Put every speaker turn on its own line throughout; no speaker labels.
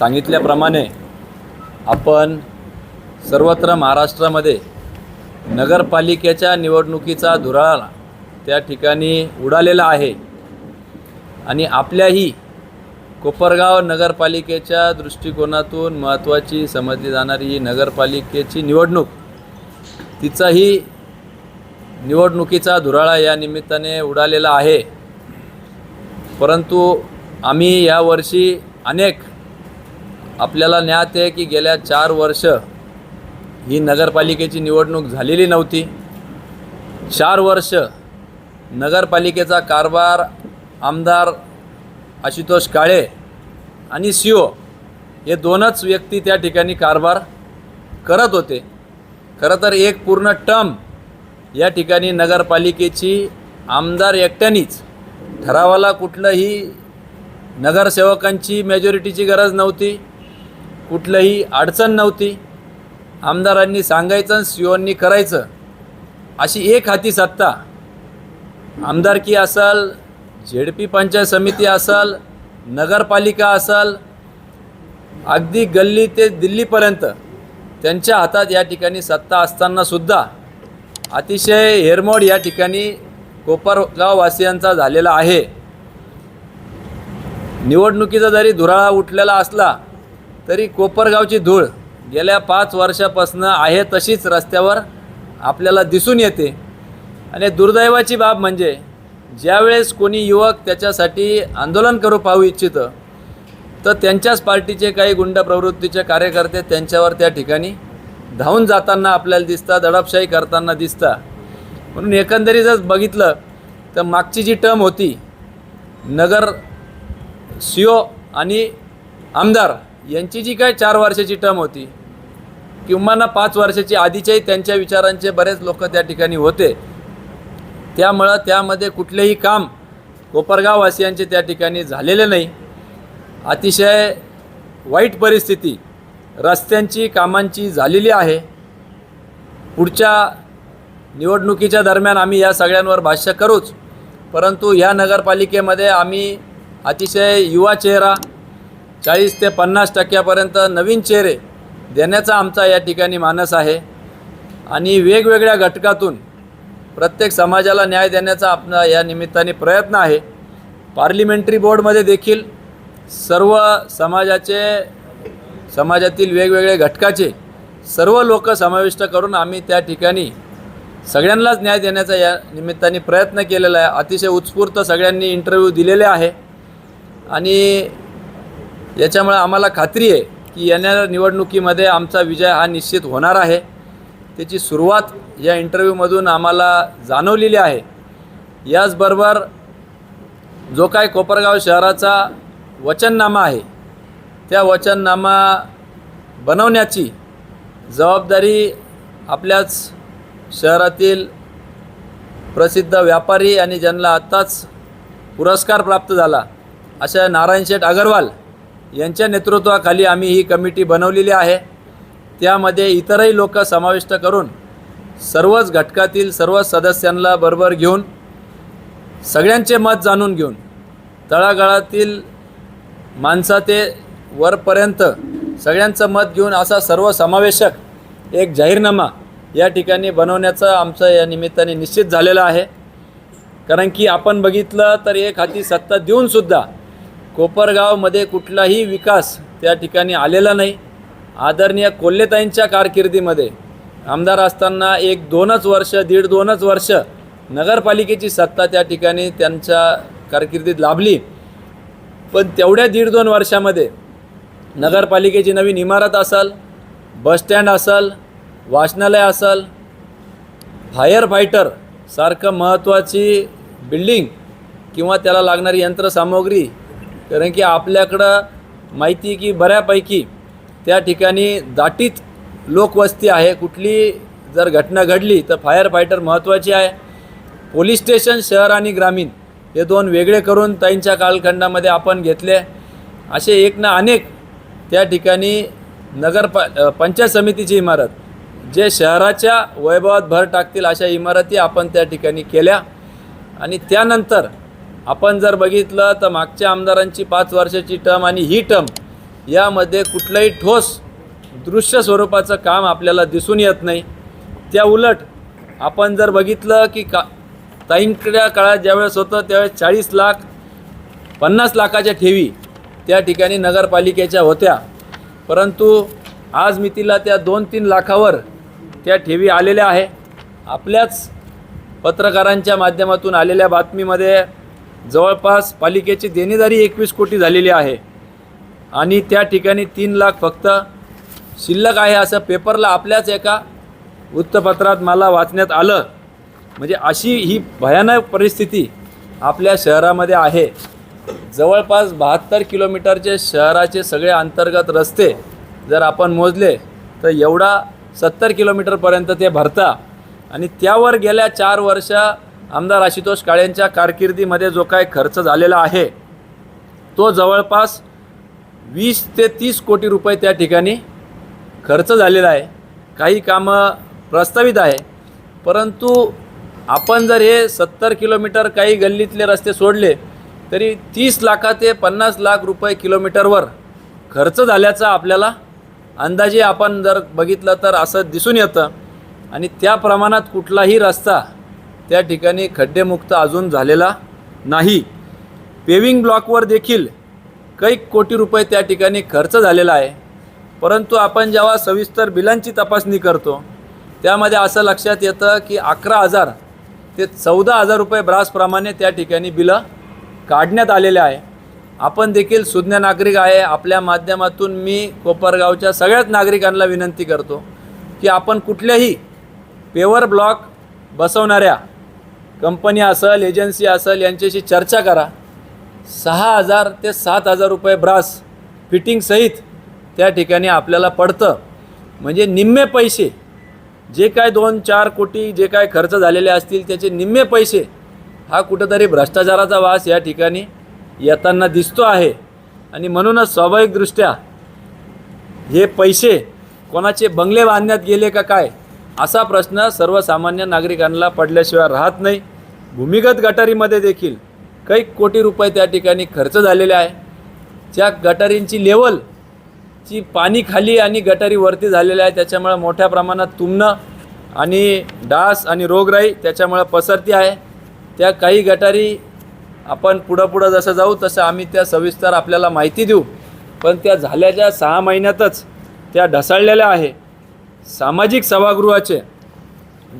सांगितल्याप्रमाणे आपण सर्वत्र महाराष्ट्रामध्ये नगरपालिकेच्या निवडणुकीचा धुराळा त्या ठिकाणी उडालेला आहे आणि आपल्याही कोपरगाव नगरपालिकेच्या दृष्टिकोनातून महत्त्वाची समजली जाणारी ही नगरपालिकेची निवडणूक तिचाही निवडणुकीचा धुराळा या निमित्ताने उडालेला आहे. परंतु आम्ही यावर्षी अनेक आपल्याला ज्ञात आहे की गेल्या चार वर्ष ही नगरपालिकेची निवडणूक झालेली नव्हती. चार वर्ष नगरपालिकेचा कारभार आमदार आशुतोष काळे आणि सी ओ हे दोनच व्यक्ती त्या ठिकाणी कारभार करत होते. खरं तर एक पूर्ण टर्म या ठिकाणी नगरपालिकेची आमदार एकट्यानीच ठरावाला कुठलंही नगरसेवकांची मेजॉरिटीची गरज नव्हती. कुठलंही अडचण नव्हती. आमदारांनी सांगायचं आणि सीओंनी करायचं. अशी एक हाती सत्ता. आमदारकी असल झेडपी पंचायत समिती असल नगरपालिका असल अगदी गल्ली ते दिल्लीपर्यंत त्यांच्या हातात या ठिकाणी सत्ता असतानासुद्धा अतिशय हेरमोड या ठिकाणी कोपरगाववासियांचा झालेला आहे. निवडणुकीचा जरी धुराळा उठलेला असला तरी कोपरगावची धूळ गेल्या पाच वर्षापासून आहे तशीच रस्त्यावर आपल्याला दिसून येते. आणि दुर्दैवाची बाब म्हणजे ज्यावेळेस कोणी युवक त्याच्यासाठी आंदोलन करू पाहू इच्छितं तर त्यांच्याच पार्टीचे काही गुंड प्रवृत्तीचे कार्यकर्ते त्यांच्यावर त्या ठिकाणी धावून जाताना आपल्याला दिसता दडपशाही करताना दिसता. म्हणून एकंदरीत जर बघितलं तर मागची जी टर्म होती नगर सीओ आणि आमदार यांची जी काय चार वर्षाची टर्म होती किंवा ना पाच वर्षाची आधीच्याही त्यांच्या विचारांचे बरेच लोक त्या ठिकाणी होते. त्यामुळं त्यामध्ये कुठलेही काम कोपरगाववासियांचे त्या ठिकाणी झालेले नाही. अतिशय वाईट परिस्थिती रस्त्यांची कामांची झालेली आहे. पुढच्या निवडणुकीच्या दरम्यान आम्ही या सगळ्यांवर भाष्य करूच परंतु ह्या नगरपालिकेमध्ये आम्ही अतिशय युवा चेहरा चाळीस ते पन्नास टक्क्यापर्यंत नवीन चेहरे देण्याचा आमचा या ठिकाणी मानस आहे. आणि वेगवेगळ्या घटकातून प्रत्येक समाजाला न्याय देण्याचा आपला या निमित्ताने प्रयत्न आहे. पार्लिमेंटरी बोर्डमध्ये देखील सर्व समाजाचे समाजातील वेगवेगळे घटकाचे सर्व लोक समाविष्ट करून आम्ही त्या ठिकाणी सगळ्यांनाच न्याय देण्याचा या निमित्ताने प्रयत्न केलेला आहे. अतिशय उत्स्फूर्त सगळ्यांनी इंटरव्ह्यू दिलेले आहे. आणि याच्यामुळे आम्हाला खात्री आहे की येणाऱ्या निवडणुकीमध्ये आमचा विजय हा निश्चित होणार आहे. त्याची सुरुवात या इंटरव्ह्यूमधून आम्हाला जाणवलेली आहे. याचबरोबर जो काय कोपरगाव शहराचा वचननामा आहे त्या वचननामा बनवण्याची जबाबदारी आपल्याच शहरातील प्रसिद्ध व्यापारी आणि ज्यांना आत्ताच पुरस्कार प्राप्त झाला अशा नारायण शेठ अगरवाल यांच्या नेतृत्वाखाली आम्ही ही कमिटी बनवलेली आहे. त्यामध्ये इतरही लोक समाविष्ट करून सर्वच घटकातील सर्व सदस्यांना बरोबर घेऊन सगळ्यांचे मत जाणून घेऊन तळागाळातील माणसा ते वरपर्यंत सगळ्यांचं मत घेऊन असा सर्वसमावेशक एक जाहीरनामा या ठिकाणी बनवण्याचं आमचं या निमित्ताने निश्चित झालेलं आहे. कारण की आपण बघितलं तर एक हाती सत्ता देऊनसुद्धा कोपरगावमध्ये कुठलाही विकास त्या ठिकाणी आलेला नाही. आदरणीय कोल्हेताईंच्या कारकिर्दीमध्ये आमदार असताना एक दोनच वर्ष दीड दोनच वर्ष नगरपालिकेची सत्ता त्या ठिकाणी त्यांच्या कारकिर्दीत लाभली. पण तेवढ्या दीड दोन वर्षामध्ये नगरपालिकेची नवीन इमारत असाल बसस्टँड असाल वाचनालय असाल फायर फायटर सारखं महत्त्वाची बिल्डिंग किंवा त्याला लागणारी यंत्रसामुग्री कारण की आपल्याकडं माहिती की बऱ्यापैकी त्या ठिकाणी दाटीत लोकवस्ती आहे. कुठली जर घटना घडली तर फायर फायटर महत्त्वाची आहे. पोलीस स्टेशन शहर आणि ग्रामीण हे दोन वेगळे करून ताईंच्या कालखंडामध्ये आपण घेतले. असे एक ना अनेक त्या ठिकाणी नगर प पंचायत समितीची इमारत जे शहराच्या वैभवात भर टाकतील अशा इमारती आपण त्या ठिकाणी केल्या. आणि त्यानंतर आपण जर बघितलं तर मागच्या आमदारांची पाच वर्षाची टर्म आणि ही टर्म यामध्ये कुठलंही ठोस दृश्य स्वरूपाचं काम आपल्याला दिसून येत नाही. त्या उलट आपण जर बघितलं की का ताईंकड्या काळात ज्यावेळेस होतं त्यावेळेस चाळीस लाख पन्नास लाखाच्या ठेवी त्या ठिकाणी नगरपालिकेच्या होत्या. परंतु आज मितीला त्या दोन तीन लाखावर त्या ठेवी आलेल्या आहे. आपल्याच पत्रकारांच्या माध्यमातून आलेल्या बातमीमध्ये जवळपास पालिकेची देणेदारी एकवीस कोटी झालेली आहे. आणि त्या ठिकाणी तीन लाख फक्त शिल्लक आहे असं पेपरला आपल्याच एका वृत्तपत्रात मला वाचण्यात आलं. म्हणजे अशी ही भयानक परिस्थिती आपल्या शहरामध्ये आहे. जवळपास बहात्तर किलोमीटरचे शहराचे सगळे अंतर्गत रस्ते जर आपण मोजले तर एवढा सत्तर किलोमीटरपर्यंत ते भरता. आणि त्यावर गेल्या चार वर्षा आमदार आशुतोष काळेंच्या कारकिर्दीमध्ये जो काय खर्च झालेला आहे तो जवळपास वीस ते तीस कोटी रुपये त्या ठिकाणी खर्च झालेला आहे. काही कामं प्रस्तावित आहे. परंतु आपण जर हे सत्तर किलोमीटर काही गल्लीतले रस्ते सोडले तरी तीस लाखा ते पन्नास लाख रुपये किलोमीटरवर खर्च झाल्याचा आपल्याला अंदाजे आपण जर बघितलं तर असं दिसून येतं. आणि त्या प्रमाणात कुठलाही रस्ता त्या ठिकाणी खड्डेमुक्त अजून झालेला नाही. पेविंग ब्लॉकवर देखील काही कोटी रुपये त्या ठिकाणी खर्च झालेला आहे. परंतु आपण जेव्हा सविस्तर बिलांची तपासणी करतो त्यामध्ये असं लक्षात येतं की अकरा हजार ते चौदा हजार रुपये ब्रासप्रमाणे त्या ठिकाणी बिलं काढण्यात आलेले आहे. आपण देखील सुज्ञ नागरिक आहे. आपल्या माध्यमातून मी कोपरगावच्या सगळ्याच नागरिकांना विनंती करतो की आपण कुठल्याही पेवर ब्लॉक बसवणाऱ्या कंपनी असेल एजन्सी असेल यांच्याशी चर्चा करा. सहा हजार ते सात हजार रुपये ब्रास फिटिंगसहित त्या ठिकाणी आपल्याला पडतं. म्हणजे निम्मे पैसे जे काय दोन चार कोटी जे काय खर्च झालेले असतील त्याचे निम्मे पैसे हा कुठंतरी भ्रष्टाचाराचा वास या ठिकाणी येताना दिसतो आहे. आणि म्हणूनच स्वाभाविकदृष्ट्या हे पैसे कोणाचे बंगले बांधण्यात गेले का काय असा प्रश्न सर्वसामान्य नागरिकांना पडल्याशिवाय राहत नाही. भूमिगत गटारीमध्ये देखील काही कोटी रुपये त्या ठिकाणी खर्च झालेले आहे. ज्या गटारींची लेवल ची पाणी खाली आणि गटारी वरती झालेल्या आहे त्याच्यामुळं मोठ्या प्रमाणात तुमणं आणि डास आणि रोगराई त्याच्यामुळं पसरती आहे. त्या काही गटारी आपण पुढं पुढं जसं जाऊ तसं आम्ही त्या सविस्तर आपल्याला माहिती देऊ. पण त्या झाल्याच्या सहा महिन्यातच त्या ढसाळलेल्या आहे. सामाजिक सभागृहाचे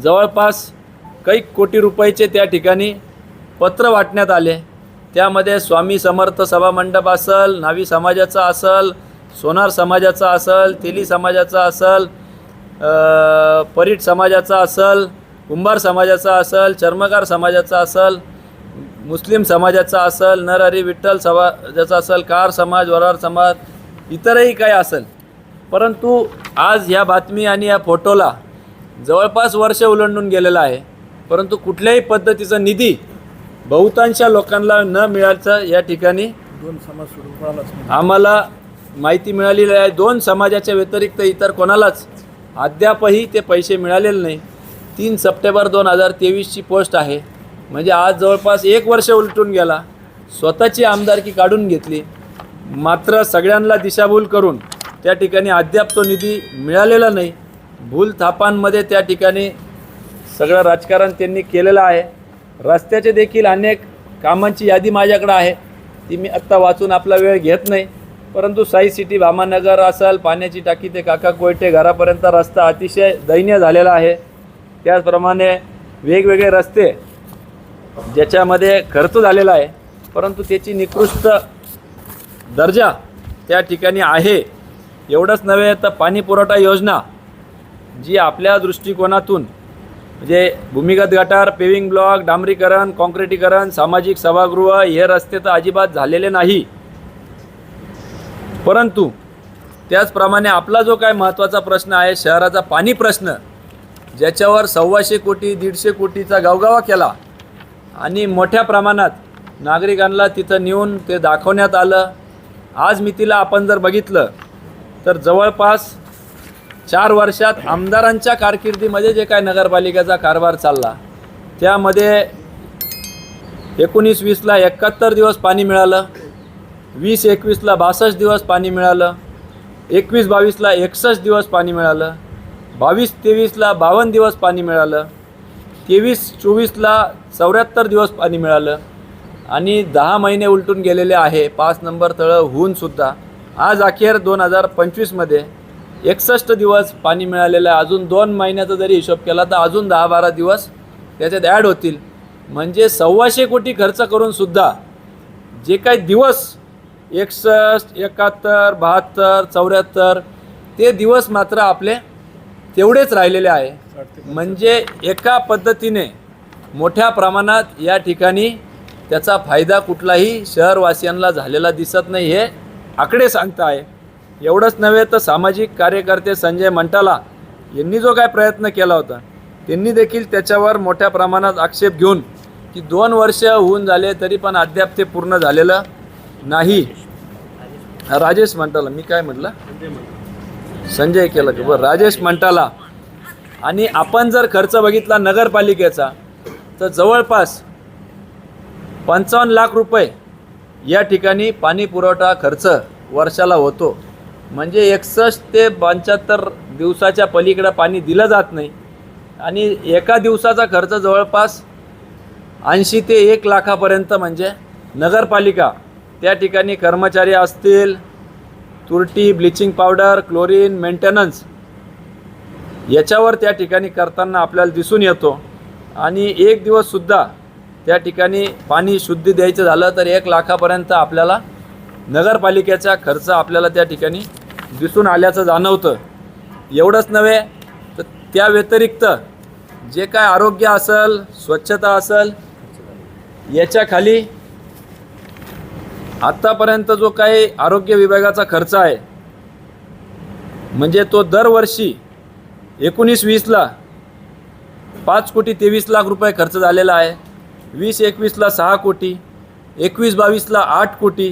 जवळपास काही कोटी रुपयाचे त्या ठिकाणी पत्र वाटण्यात आले. त्यामध्ये स्वामी समर्थ सभामंडप असल नावी समाजाचा असल सोनार समाजाचा असल तेली समाजाचा असल परीट समाजाचा असल कुंभार समाजाचा असल चर्मकार समाजाचा असल मुस्लिम समाजाचा असल नरहरी विठ्ठल समाजाचा असल कार समाज वरार समाज इतरही काही असेल. परंतु आज ह्या बातमी आणि या फोटोला जवळपास वर्ष उलंडून गेलेलं आहे. परंतु कुठल्याही पद्धतीचा निधी बहुतांश लोकांना न मिळायचं या ठिकाणी
दोन समाज
आम्हाला माहिती मिळालेली आहे. दोन समाजाच्या व्यतिरिक्त इतर कोणालाच अद्यापही ते पैसे मिळालेले नाही. तीन सप्टेंबर दोन हजार तेवीसची पोस्ट आहे. म्हणजे आज जवळपास एक वर्ष उलटून गेला. स्वतःची आमदारकी काढून घेतली. मात्र सगळ्यांना दिशाभूल करून त्या ठिकाणी अद्याप तो निधी मिळालेला नाही. भूल थापांमध्ये त्या ठिकाणी सगळं राजकारण त्यांनी केलेलं आहे. रस्त्याचे देखील अनेक कामांची यादी माझ्याकडे आहे. ती मी आत्ता वाचून आपला वेळ घेत नाही. परंतु साई सिटी भामानगर असेल पाण्याची टाकी ते काका कोयटे घरापर्यंत रस्ता अतिशय दयनीय झालेला आहे. त्याचप्रमाणे वेगवेगळे रस्ते ज्याच्यामध्ये खर्च झालेला आहे. परंतु त्याची निकृष्ट दर्जा त्या ठिकाणी आहे. एवढंच नव्हे तर पाणी पुरवठा योजना जी आपल्या दृष्टिकोनातून म्हणजे भूमिगत गटार पेविंग ब्लॉक डांबरीकरण कॉन्क्रिटीकरण सामाजिक सभागृह हे रस्ते तर अजिबात झालेले नाही. परंतु त्याचप्रमाणे आपला जो काय महत्त्वाचा प्रश्न आहे शहराचा पाणी प्रश्न ज्याच्यावर सव्वाशे कोटी दीडशे कोटीचा गावगावा केला आणि मोठ्या प्रमाणात नागरिकांना तिथं नेऊन ते दाखवण्यात आलं. आज मितीला आपण जर बघितलं तर जवळपास चार वर्षात आमदारांच्या कारकिर्दीमध्ये जे काय नगरपालिकेचा कारभार चालला त्यामध्ये एकोणीस वीसला एकाहत्तर दिवस पाणी मिळालं वीस एकवीसला बासष्ट दिवस पाणी मिळालं एकवीस बावीसला एकसष्ट दिवस पाणी मिळालं बावीस तेवीसला बावन्न दिवस पाणी मिळालं तेवीस चोवीसला चौऱ्याहत्तर दिवस पाणी मिळालं आणि दहा महिने उलटून गेलेले आहे. पाच नंबर तळं होऊनसुद्धा आज अखेर दोन हजार पंचवीसमध्ये एकसष्ट दिवस पाणी मिळालेलं आहे. अजून दोन महिन्याचा जरी हिशोब केला तर अजून दहा बारा दिवस त्याच्यात ॲड होतील. म्हणजे सव्वाशे कोटी खर्च करूनसुद्धा जे काही दिवस एकसष्ट एकाहत्तर बहात्तर चौऱ्याहत्तर ते दिवस मात्र आपले तेवढेच राहिलेले आहे. म्हणजे एका पद्धतीने मोठ्या प्रमाणात या ठिकाणी त्याचा फायदा कुठलाही शहरवासियांना झालेला दिसत नाही हे आकडे सांगताय. एवढंच नव्हे तर सामाजिक कार्यकर्ते संजय मंटाला यांनी जो काय प्रयत्न केला होता त्यांनी देखील त्याच्यावर मोठ्या प्रमाणात आक्षेप घेऊन की दोन वर्ष होऊन झाले तरी पण अद्याप ते पूर्ण झालेलं नाही. राजेश मंटाला मी काय म्हटलं? संजय केलं का? बरं राजेश मंटाला. आणि आपण जर खर्च बघितला नगरपालिकेचा तर जवळपास पंचावन्न लाख रुपये या ठिकाणी पाणी पुरवठा खर्च वर्षाला होतो. म्हणजे एकसष्ट ते पंच्याहत्तर दिवसाच्या पलीकडं पाणी दिलं जात नाही. आणि एका दिवसाचा खर्च जवळपास ऐंशी ते एक लाखापर्यंत म्हणजे नगरपालिका त्या ठिकाणी कर्मचारी असतील तुरटी ब्लिचिंग पावडर क्लोरीन मेंटेनन्स याच्यावर त्या ठिकाणी करताना आपल्याला दिसून येतो. आणि एक दिवससुद्धा त्या ठिकाणी पाणी शुद्धी द्यायचं झालं तर एक लाखापर्यंत आपल्याला नगरपालिकेचा खर्च आपल्याला त्या ठिकाणी दिसून आल्याचं जाणवतं. एवढंच नव्हे तर त्या व्यतिरिक्त जे काय आरोग्य असेल स्वच्छता असेल याच्या खाली आत्तापर्यंत जो काही आरोग्य विभागाचा खर्च आहे म्हणजे तो दरवर्षी एकोणीस वीसला पाच कोटी तेवीस लाख रुपये खर्च झालेला आहे. वीस एकवीसला सहा कोटी एकवीस बावीसला आठ कोटी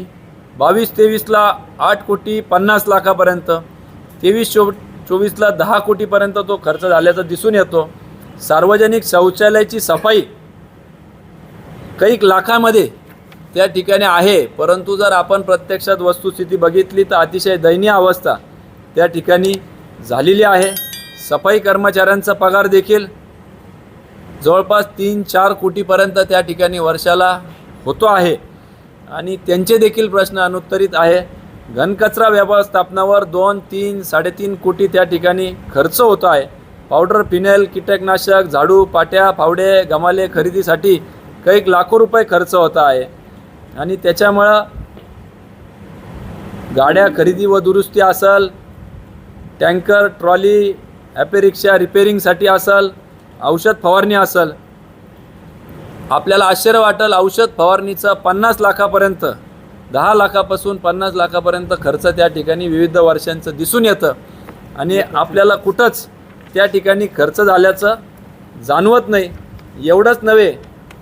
बावीस तेवीसला आठ कोटी पन्नास लाखापर्यंत तेवीस चो चोवीसला दहा कोटीपर्यंत तो खर्च झाल्याचा दिसून येतो. सार्वजनिक शौचालयाची सफाई कैक लाखामध्ये त्या ठिकाणी आहे परंतु जर आपण प्रत्यक्षात वस्तुस्थिती बघितली तर अतिशय दयनीय अवस्था त्या ठिकाणी झालेली आहे. सफाई कर्मचाऱ्यांचा पगार देखील जवळपास तीन चार कोटीपर्यंत त्या ठिकाणी वर्षाला होतो आहे. आणि त्यांचे देखील प्रश्न अनुत्तरित आहे. घनकचरा व्यवस्थापनावर दोन तीन साडेतीन कोटी त्या ठिकाणी खर्च होतो आहे. पावडर फिनेल कीटकनाशक झाडू पाट्या फावडे गमाले खरेदीसाठी कैक लाखो रुपये खर्च होता आहे. आणि त्याच्यामुळं गाड्या खरेदी व दुरुस्ती असल टँकर ट्रॉली ॲपेरिक्षा रिपेरिंगसाठी असल औषध फवारणी असेल. आपल्याला आश्चर्य वाटेल औषध फवारणीचं पन्नास लाखापर्यंत दहा लाखापासून पन्नास लाखापर्यंत खर्च त्या ठिकाणी विविध वर्षांचं दिसून येतं. आणि आपल्याला कुठंच त्या ठिकाणी खर्च झाल्याचं जाणवत नाही. एवढंच नव्हे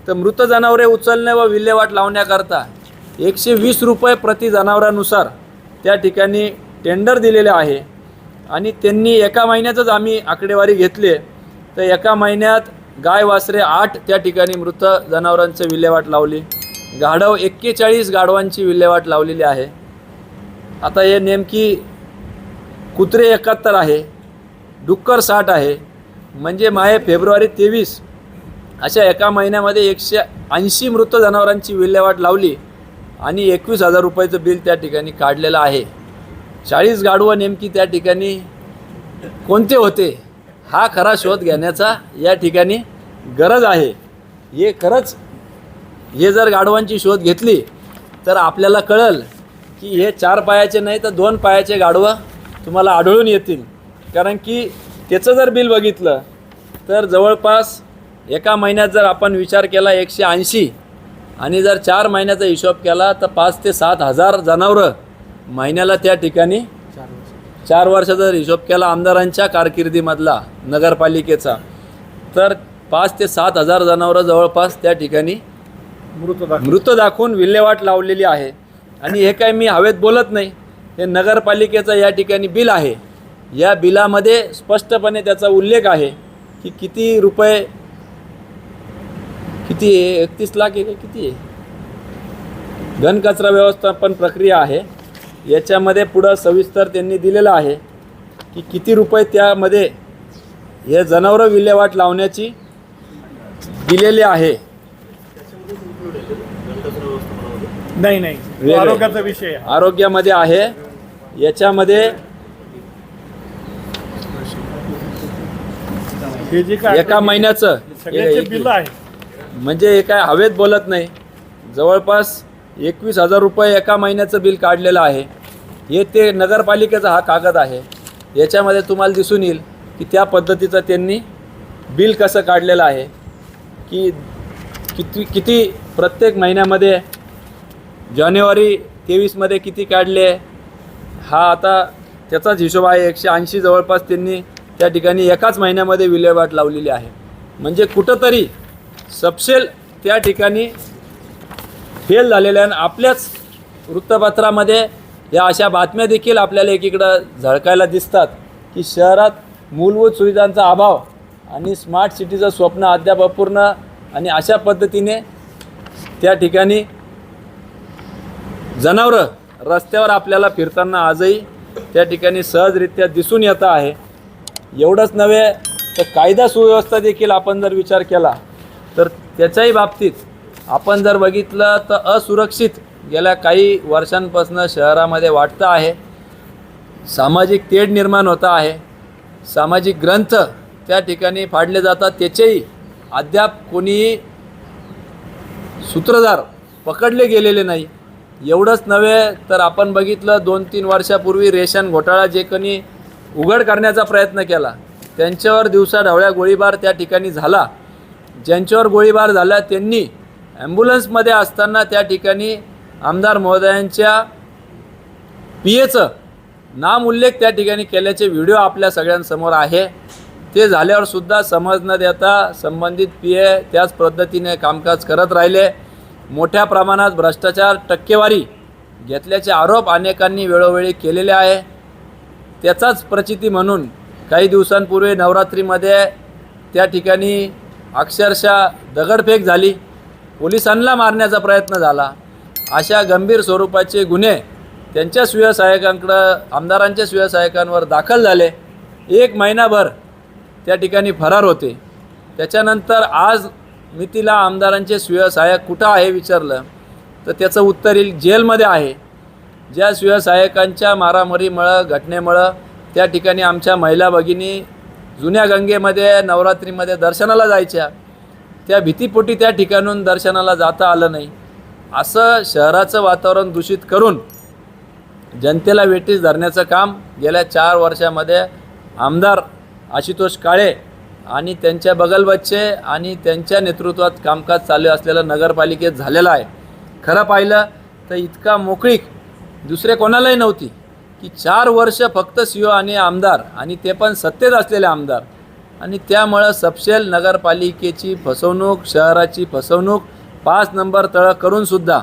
तर मृत जनावरे उचलणे व विल्हेवाट लावण्याकरता एकशे वीस रुपये प्रति जनावरानुसार त्या ठिकाणी टेंडर दिलेले आहे. आणि त्यांनी एका महिन्यातच आम्ही आकडेवारी घेतली तर एका महिन्यात गाय वासरे आठ त्या ठिकाणी मृत जनावरांचं विल्हेवाट लावली. गाढव एक्केचाळीस गाढवांची विल्हेवाट लावलेली आहे. आता हे नेमकी कुत्रे एकाहत्तर आहे डुक्कर साठ आहे. म्हणजे माहे फेब्रुवारी तेवीस अशा एका महिन्यामध्ये एकशे ऐंशी मृत जनावरांची विल्हेवाट लावली आणि एकवीस हजार रुपयाचं बिल त्या ठिकाणी काढलेलं आहे. चाळीस गाढवं नेमकी त्या ठिकाणी कोणते होते? हा खरा शोध घेण्याचा या ठिकाणी गरज आहे. हे खरंच हे जर गाढवांची शोध घेतली तर आपल्याला कळल की हे चार पायाचे नाही तर दोन पायाचे गाढवं तुम्हाला आढळून येतील. कारण की त्याचं जर बिल बघितलं तर जवळपास एका महिन्यात जर आपण विचार केला एकशे ऐंशी आणि जर चार महिन्याचा हिशोब केला तर पाच ते सात हजार जनावरं महिन्याला त्या ठिकाणी चार वर्षाचा जर हिशोब केला आमदारांच्या कारकिर्दीमधला नगरपालिकेचा. तर पाच ते सात हजार जनावरं जवळपास त्या ठिकाणी
मृत
मृत दाखवून विल्हेवाट लावलेली आहे. आणि हे काय मी हवेत बोलत नाही. हे नगरपालिकेचं या ठिकाणी बिल आहे. या बिलामध्ये स्पष्टपणे त्याचा उल्लेख आहे की किती रुपये किती आहे एकतीस लाख आहे का किती? आहे घनकचरा व्यवस्थापन प्रक्रिया आहे. याच्यामध्ये पुढं सविस्तर त्यांनी दिलेलं आहे की किती रुपये त्यामध्ये हे जनावरं विल्हेवाट लावण्याची दिलेली आहे.
नाही नाही. आरोग्याचा विषय
आरोग्यामध्ये आहे. याच्यामध्ये
हे
एका महिन्याचं.
सगळ्याचे बिल आहे.
म्हणजे हे काय हवेत बोलत नाही. जवळपास एकवीस हजार रुपये एका महिन्याचं बिल काढलेलं आहे. हे ते नगरपालिकेचा हा कागद आहे. याच्यामध्ये तुम्हाला दिसून येईल की त्या पद्धतीचं त्यांनी बिल कसं काढलेलं आहे. की किती किती प्रत्येक महिन्यामध्ये जानेवारी तेवीसमध्ये किती काढले हा आता त्याचाच हिशोब आहे. एकशे ऐंशी जवळपास त्यांनी त्या ठिकाणी एकाच महिन्यामध्ये विल्हेवाट लावलेली आहे. म्हणजे कुठंतरी सपशेल त्या ठिकाणी फेल झालेल्या आणि आपल्याच वृत्तपत्रामध्ये या अशा बातम्या देखील आपल्याला एकीकडं झळकायला दिसतात की शहरात मूलभूत सुविधांचा अभाव आणि स्मार्ट सिटीचं स्वप्न अद्याप अपूर्ण आणि अशा पद्धतीने त्या ठिकाणी जनावरं रस्त्यावर आपल्याला फिरताना आजही त्या ठिकाणी सहजरित्या दिसून येत आहे. एवढंच नव्हे तर कायदा सुव्यवस्था देखील आपण जर विचार केला तर त्याच्याही बाबतीत आपण जर बघितलं तर असुरक्षित गेल्या काही वर्षांपासून शहरामध्ये वाटतं आहे. सामाजिक तेढ निर्माण होता आहे. सामाजिक ग्रंथ त्या ठिकाणी फाडले जातात. त्याचेही अद्याप कोणीही सूत्रधार पकडले गेलेले नाही. एवढंच नव्हे तर आपण बघितलं दोन तीन वर्षापूर्वी रेशन घोटाळा जे कोणी उघड करण्याचा प्रयत्न केला त्यांच्यावर दिवसाढवळ्या गोळीबार त्या ठिकाणी झाला. ज्यांच्यावर गोळीबार झाला त्यांनी ॲम्ब्युलन्समध्ये असताना त्या ठिकाणी आमदार महोदयांच्या पी एचं नाम उल्लेख त्या ठिकाणी केल्याचे व्हिडिओ आपल्या सगळ्यांसमोर आहे. ते झाल्यावर सुद्धा समज न देता संबंधित पी ए त्याच पद्धतीने कामकाज करत राहिले. मोठ्या प्रमाणात भ्रष्टाचार टक्केवारी घेतल्याचे आरोप अनेकांनी वेळोवेळी केलेले आहे. त्याचाच प्रचिती म्हणून काही दिवसांपूर्वी नवरात्रीमध्ये त्या ठिकाणी अक्षरशः दगडफेक झाली. पोलिसांना मारण्याचा प्रयत्न झाला. अशा गंभीर स्वरूपाचे गुन्हे त्यांच्या सुव्यवसायकांकडं आमदारांच्या सुव्यवसायकांवर दाखल झाले. एक महिनाभर त्या ठिकाणी फरार होते. त्याच्यानंतर आज मी तिला आमदारांचे सुव्यवसायक कुठं आहे विचारलं? तर त्याचं उत्तर येईल जेलमध्ये आहे. ज्या सुव्यवसायकांच्या मारामारीमुळं घटनेमुळं त्या ठिकाणी आमच्या महिला भगिनी जुन्या गंगेमध्ये नवरात्रीमध्ये दर्शनाला जायच्या. त्या भीतीपोटी त्या ठिकाणून दर्शनाला जाता आलं नाही. असं शहराचं वातावरण दूषित करून जनतेला वेटीस धरण्याचं काम गेल्या चार वर्षामध्ये आमदार आशुतोष काळे आणि त्यांच्या बगलबच्चे आणि त्यांच्या नेतृत्वात कामकाज चालू असलेलं नगरपालिकेत झालेलं आहे. खरं पाहिलं तर इतका मोकळीक दुसरे कोणालाही नव्हती की चार वर्ष फक्त सी आणि आमदार आणि ते पण सत्तेत असलेले आमदार आणि त्यामुळं सपशेल नगरपालिकेची फसवणूक शहराची फसवणूक पाच नंबर तळं करूनसुद्धा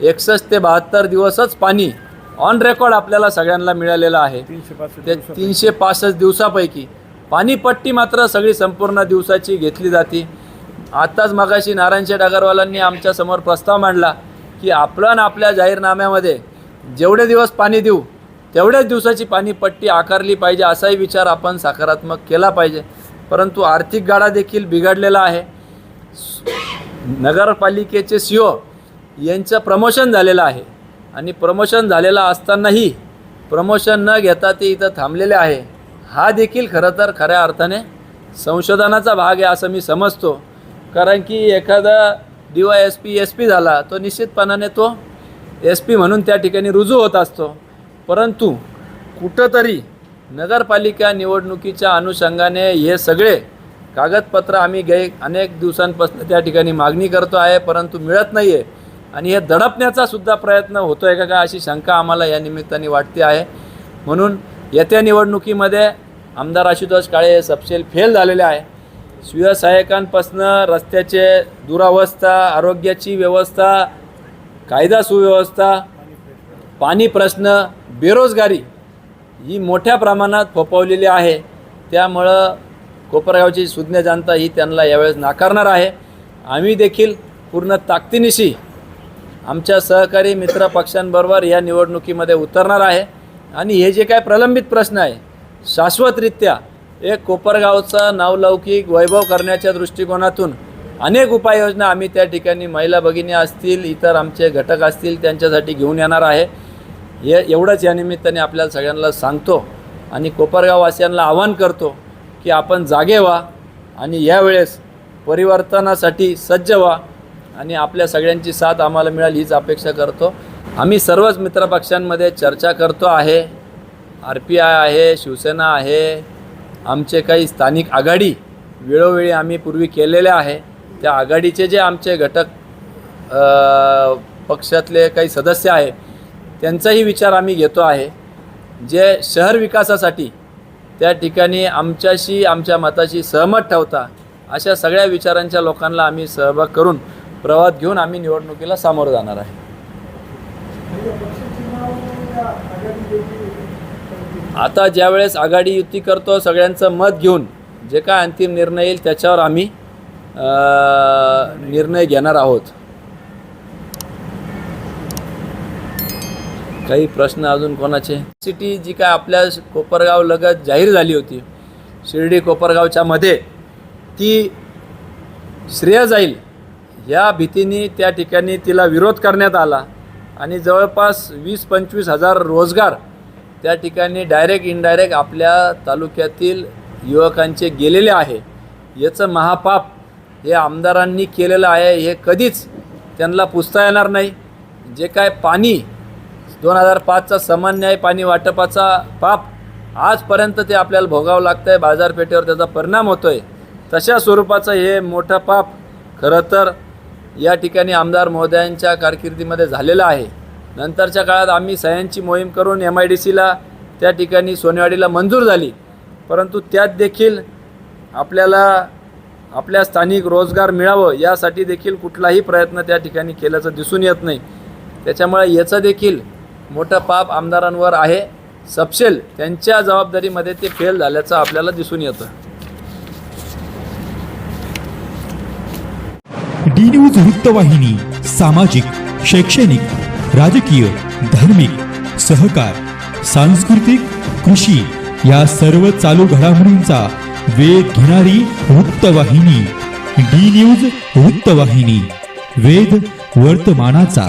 एकसष्ट ते बहात्तर दिवसच पाणी ऑन रेकॉर्ड आपल्याला सगळ्यांना मिळालेलं आहे.
तीनशे पासष्ट
त्या
दिवसात.
तीनशे पासष्ट दिवसापैकी. पाणीपट्टी मात्र सगळी संपूर्ण दिवसाची घेतली जाते. आत्ताच मगाशी नारायणशेठ अगरवालांनी आमच्यासमोर प्रस्ताव मांडला की आपण आपल्या जाहीरनाम्यामध्ये जेवढे दिवस पाणी देऊ तेवढ्याच दिवसाची पाणीपट्टी आकारली पाहिजे असाही विचार आपण सकारात्मक केला पाहिजे. परंतु आर्थिक गाडा देखील बिघडलेला आहे. नगरपालिकेचे सी ओ यांचं प्रमोशन झालेलं आहे. आणि प्रमोशन झालेलं असतानाही प्रमोशन न घेता ते इथं थांबलेले आहे. हा देखील खरं तर खऱ्या अर्थाने संशोधनाचा भाग आहे असं मी समजतो. कारण की एखादा D Y S P S P झाला तो निश्चितपणाने तो एस पी म्हणून त्या ठिकाणी रुजू होत असतो. परंतु कुठंतरी नगरपालिका निवडणुकीच्या अनुषंगाने हे सगळे कागदपत्र आम्ही गे अनेक दिवसांपासून त्या ठिकाणी मागणी करतो आहे परंतु मिळत नाही आहे आणि हे दडपण्याचा सुद्धा प्रयत्न होतो आहे का अशी शंका आम्हाला या निमित्ताने वाटते आहे. म्हणून येत्या निवडणुकीमध्ये आमदार आशुतोष काळे हे सपशेल फेल झालेले आहे. सुव्यवसायकांपासून रस्त्याचे दुरावस्था आरोग्याची व्यवस्था कायदा सुव्यवस्था पाणी प्रश्न बेरोजगारी ही मोठ्या प्रमाणात फोपावलेली आहे. त्यामुळं कोपरगावची सुज्ञ जनता ही त्यांना यावेळेस नाकारणार आहे. आम्ही देखील पूर्ण ताकदीनिशी आमच्या सहकारी मित्र पक्षांबरोबर या निवडणुकीमध्ये उतरणार आहे. आणि हे जे काय प्रलंबित प्रश्न आहे शाश्वतरित्या एक कोपरगावचा नावलौकिक वैभव करण्याच्या दृष्टिकोनातून अनेक उपाययोजना आम्ही त्या ठिकाणी महिला भगिनी असतील इतर आमचे घटक असतील त्यांच्यासाठी घेऊन येणार आहे. हे एवढंच या निमित्ताने आपल्याला सगळ्यांना सांगतो आणि कोपरगाववासियांना आवाहन करतो की आपण जागे व्हा आणि यावेळेस परिवर्तनासाठी सज्ज व्हा आणि आपल्या सगळ्यांची साथ आम्हाला मिळाली हीच अपेक्षा करतो. आम्ही सर्वच मित्रपक्षांमध्ये चर्चा करतो आहे. आर पी आय आहे शिवसेना आहे आमचे काही स्थानिक आघाडी वेळोवेळी आम्ही पूर्वी केलेल्या आहे. त्या आघाडीचे जे आमचे घटक पक्षातले काही सदस्य आहे त्यांचाही विचार आम्ही घेतो आहे. जे शहर विकासासाठी त्या ठिकाणी आमच्याशी आमच्या मताशी सहमत ठेवता अशा सगळ्या विचारांच्या लोकांना आम्ही सहभाग करून प्रवाद घेऊन आम्ही निवडणुकीला सामोरं जाणार आहे. आता ज्यावेळेस आघाडी युती करतो सगळ्यांचं मत घेऊन जे काय अंतिम निर्णय येईल त्याच्यावर आम्ही निर्णय घेणार आहोत. काही प्रश्न अजून कोणाचे? सिटी जी काय आपल्या कोपरगाव लगत जाहीर झाली होती शिर्डी कोपरगावच्या मध्ये ती श्रेय जाईल. या भीतीने त्या ठिकाणी तिला विरोध करण्यात आला आणि जवळपास वीस पंचवीस हजार रोजगार त्या ठिकाणी डायरेक्ट इनडायरेक्ट आपल्या तालुक्यातील युवकांचे गेलेले आहे. याचं महापाप हे आमदारांनी केलेलं आहे हे कधीच त्यांना पुसता येणार नाही. जे काय पाणी दोन हजार पाचचा समान न्याय पाणी वाटपाचा पाप आजपर्यंत ते आपल्याला भोगावं लागतं आहे बाजारपेठेवर त्याचा परिणाम होतो आहे तशा स्वरूपाचं हे मोठं पाप खरं तर या ठिकाणी आमदार महोदयांच्या कारकिर्दीमध्ये झालेलं आहे. नंतरच्या काळात आम्ही सह्यांची मोहीम करून एम आय डी सीला त्या ठिकाणी सोनेवाडीला मंजूर झाली. परंतु त्यात देखील आपल्याला आपल्या स्थानिक रोजगार मिळावं यासाठी देखील कुठलाही प्रयत्न त्या ठिकाणी केल्याचं दिसून येत नाही. त्याच्यामुळे याचं देखील मोठं पाप आमदारांवर आहे. सपशेल त्यांच्या जबाबदारीमध्ये ते फेल झाल्याचं आपल्याला दिसून येतं.
डी न्यूज वृत्तवाहिनी सामाजिक शैक्षणिक राजकीय धार्मिक सहकार सांस्कृतिक कृषी या सर्व चालू घडामोडींचा वेध घेणारी वृत्तवाहिनी डी न्यूज वृत्तवाहिनी वेध वर्तमानाचा.